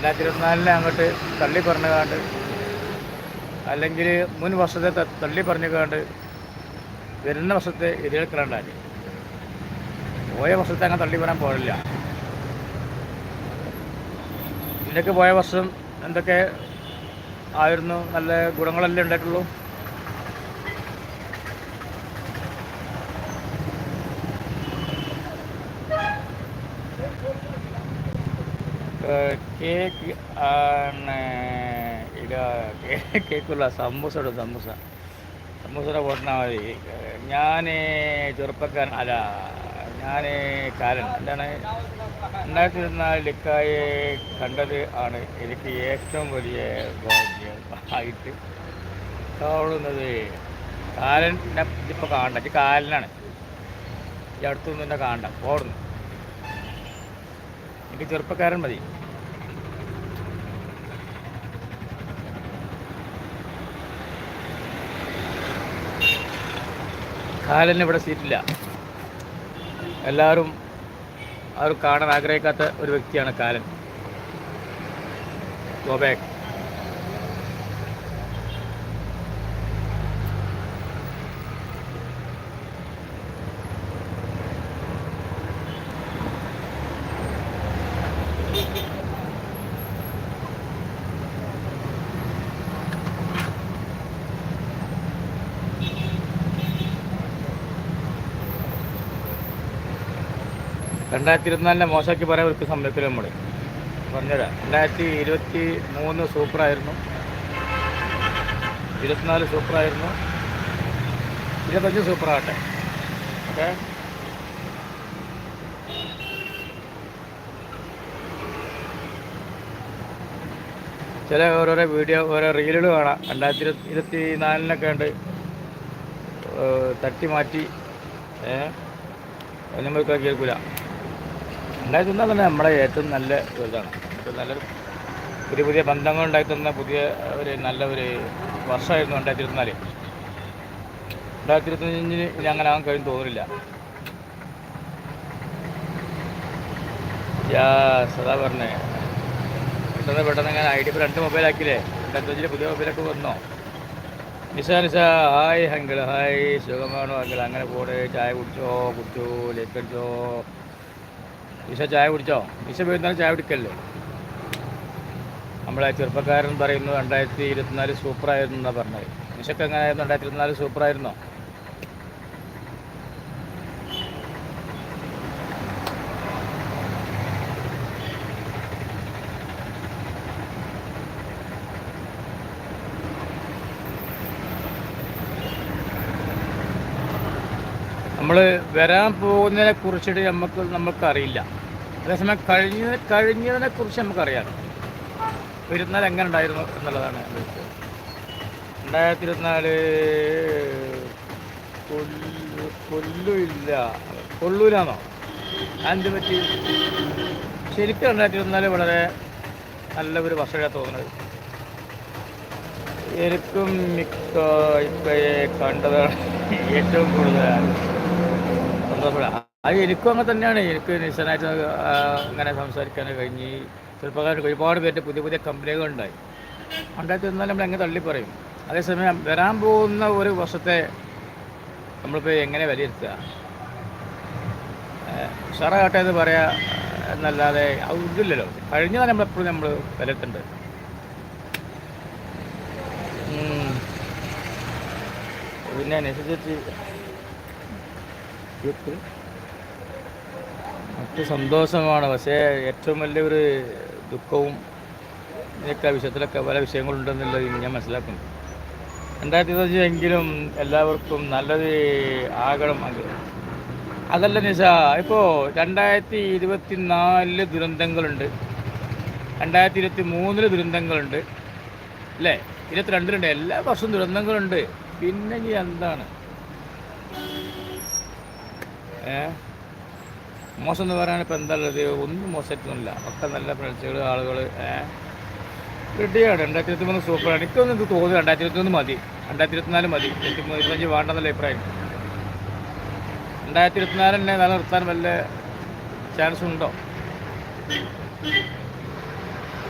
രണ്ടായിരത്തി ഇരുപത്തിനാലിനെ അങ്ങോട്ട് തള്ളി പറഞ്ഞുകാണ്ട് അല്ലെങ്കിൽ മുൻ വർഷത്തെ തള്ളി പറഞ്ഞുകാണ്ട് വരുന്ന വർഷത്തെ എതിരേൽക്കലുണ്ടാക്കി പോയ വർഷത്തെ അങ്ങനെ തള്ളി പറയാൻ പാടില്ല. ഇതിനൊക്കെ പോയ വർഷം എന്തൊക്കെ ആയിരുന്നു? നല്ല ഗുണങ്ങളല്ലേ ഉണ്ടായിട്ടുള്ളൂ? കേക്ക് ആണ് ഇല്ല കേ- കേക്കില്ല സമൂസ സമൂസ. സമൂസയുടെ പോട്ടാൽ മതി ഞാൻ ചെറുപ്പക്കാരൻ അല്ല ഞാൻ കാരൻ. എന്താണ്? രണ്ടായിരത്തി ഇരുപത്തിനാല് ലിക്കായെ കണ്ടത് ആണ് എനിക്ക് ഏറ്റവും വലിയ ഭാഗ്യം ആയിട്ട്. കാണുന്നത് കാലൻ ഇതിപ്പോൾ കാണണ്ട. ഇത് കാലനാണ് ഈ അടുത്തൊന്നും തന്നെ കാണണ്ട. പോടുന്നു. എനിക്ക് ചെറുപ്പക്കാരൻ മതി. കാലന് ഇവിടെ സീറ്റില്ല എല്ലാവരും അവർ കാണാൻ ആഗ്രഹിക്കാത്ത ഒരു വ്യക്തിയാണ് കാലൻ. ഗോബാക്ക് രണ്ടായിരത്തി ഇരുപത്തിനാലിനെ മോശമാക്കി പറയാൻ ഒരു സമയത്തിൽ നമ്മൾ പറഞ്ഞുതരാം രണ്ടായിരത്തി ഇരുപത്തി മൂന്ന് സൂപ്പറായിരുന്നു. ഇരുപത്തിനാല് സൂപ്പറായിരുന്നു. ഇരുപത്തഞ്ച് സൂപ്പറാകട്ടെ. ഓക്കെ? ചില ഓരോരോ വീഡിയോ ഓരോ റീലുകൾ കാണാം. രണ്ടായിരത്തി ഇരുപത്തി ഇരുപത്തി നാലിനൊക്കെ ഉണ്ട് തട്ടി മാറ്റി ഏ നമ്മൾക്ക് കേൾക്കില്ല രണ്ടായിരത്തി ഒന്നാം തന്നെ നമ്മുടെ ഏറ്റവും നല്ല ഇതാണ്. ഏറ്റവും നല്ലൊരു പുതിയ പുതിയ ബന്ധങ്ങൾ ഉണ്ടായി തന്ന പുതിയ ഒരു നല്ല ഒരു വർഷമായിരുന്നു രണ്ടായിരത്തി ഇരുപത്തിനാല് രണ്ടായിരത്തി ഇരുപത്തഞ്ചിന് ഇനി അങ്ങനെ ആകാൻ കഴിയും തോന്നുന്നില്ല. സദാ പറഞ്ഞേ. പെട്ടെന്ന് പെട്ടെന്ന് ഞാൻ ഐ ഡി ഇപ്പോൾ രണ്ട് മൊബൈലാക്കിയില്ലേ രണ്ടായിരത്തഞ്ചിൽ പുതിയ മൊബൈലൊക്കെ വന്നോ? Nisa Nisa. Hi uncle hi. സുഖമാണോ അങ്കിൾ? അങ്ങനെ പോടെ ചായ കുടിച്ചോ? കുടിച്ചു. ലേക്ക് നിശ ചായ കുടിച്ചോ? ഈശ പോയിരുന്നാലും ചായ കുടിക്കല്ലേ? നമ്മളെ ചെറുപ്പക്കാരൻ പറയുന്നു രണ്ടായിരത്തി ഇരുപത്തിനാല് സൂപ്പറായിരുന്നു എന്നാണ് പറഞ്ഞത്. ഈശക്ക് എങ്ങനെയായിരുന്നു രണ്ടായിരത്തി ഇരുപത്തിനാല് സൂപ്പറായിരുന്നോ? നമ്മൾ വരാൻ പോകുന്നതിനെ കുറിച്ചിട്ട് നമുക്ക് നമുക്ക് അറിയില്ല അതേസമയം കഴിഞ്ഞ കഴിഞ്ഞതിനെ കുറിച്ച് നമുക്കറിയാം. ഇരുന്നാൽ എങ്ങനെ ഉണ്ടായിരുന്നു എന്നുള്ളതാണ്. രണ്ടായിരത്തി ഇരുപത്തിനാല് കൊല്ലു കൊല്ലുമില്ല കൊള്ളൂലാന്നോ അതിന് പറ്റി ശരിക്കും രണ്ടായിരത്തി ഇരുപത്തിനാല് വളരെ നല്ല ഒരു വർഷമാണ് തോന്നുന്നത്. എനിക്കും മിക്ക ഇപ്പയെ കണ്ടതാണ് ഏറ്റവും കൂടുതൽ സന്തോഷപ്പെടാം. അത് എനിക്കും അങ്ങനെ തന്നെയാണ്. എനിക്ക് നിസ്സനായിട്ട് അങ്ങനെ സംസാരിക്കാൻ കഴിഞ്ഞ്. ചെറുപ്പക്കാർക്ക് ഒരുപാട് പേരുടെ പുതിയ പുതിയ കമ്പനികളുണ്ടായി ഉണ്ടായി. തന്നാൽ നമ്മൾ എങ്ങനെ തള്ളി പറയും. അതേസമയം വരാൻ പോകുന്ന ഒരു വർഷത്തെ നമ്മളിപ്പോൾ എങ്ങനെ വിലയിരുത്തുക? ഉഷാറാകട്ടെ എന്ന് പറയാ. എന്നല്ലാതെ ഇതില്ലല്ലോ കഴിഞ്ഞതാണ് നമ്മളെപ്പോഴും നമ്മൾ വിലയിരുത്തേണ്ടത്. പിന്നെ അനുസരിച്ച് മറ്റു സന്തോഷമാണ്. പക്ഷേ ഏറ്റവും വലിയൊരു ദുഃഖവും ഇതൊക്കെ വിഷയത്തിലൊക്കെ പല വിഷയങ്ങളുണ്ടെന്നുള്ളത് ഞാൻ മനസ്സിലാക്കുന്നു. രണ്ടായിരത്തി ഇരുപത്തഞ്ച് എങ്കിലും എല്ലാവർക്കും നല്ലത് ആകണം അത് അതല്ല നിഷ ഇപ്പോൾ രണ്ടായിരത്തി ഇരുപത്തി നാലിൽ ദുരന്തങ്ങളുണ്ട്. രണ്ടായിരത്തി ഇരുപത്തി മൂന്നിൽ ദുരന്തങ്ങളുണ്ട്. അല്ലേ? ഇരുപത്തിരണ്ടിലുണ്ട്. എല്ലാ വർഷവും ദുരന്തങ്ങളുണ്ട്. പിന്നെ ഇനി എന്താണ്? ഏ? മോശം എന്ന് പറയാൻ ഇപ്പം എന്താ ഉള്ളത്? ഒന്നും മോശമായിട്ടൊന്നുമില്ല. ഒക്കെ നല്ല ഫ്രണ്ട്സുകൾ ആളുകൾ റെഡിയാണ്. രണ്ടായിരത്തി ഇരുപത്തി മൂന്ന് സൂപ്പറാണ്. എനിക്കൊന്നും ഇത് തോന്നുന്നു രണ്ടായിരത്തി ഇരുപത്തി മൂന്ന് മതി. രണ്ടായിരത്തി ഇരുപത്തിനാല് മതി. മൂന്ന് ഇരുപത്തഞ്ച് വേണ്ടെന്നുള്ള അഭിപ്രായം. രണ്ടായിരത്തി ഇരുപത്തിനാല് തന്നെ നിലനിർത്താൻ വല്ല ചാൻസ് ഉണ്ടോ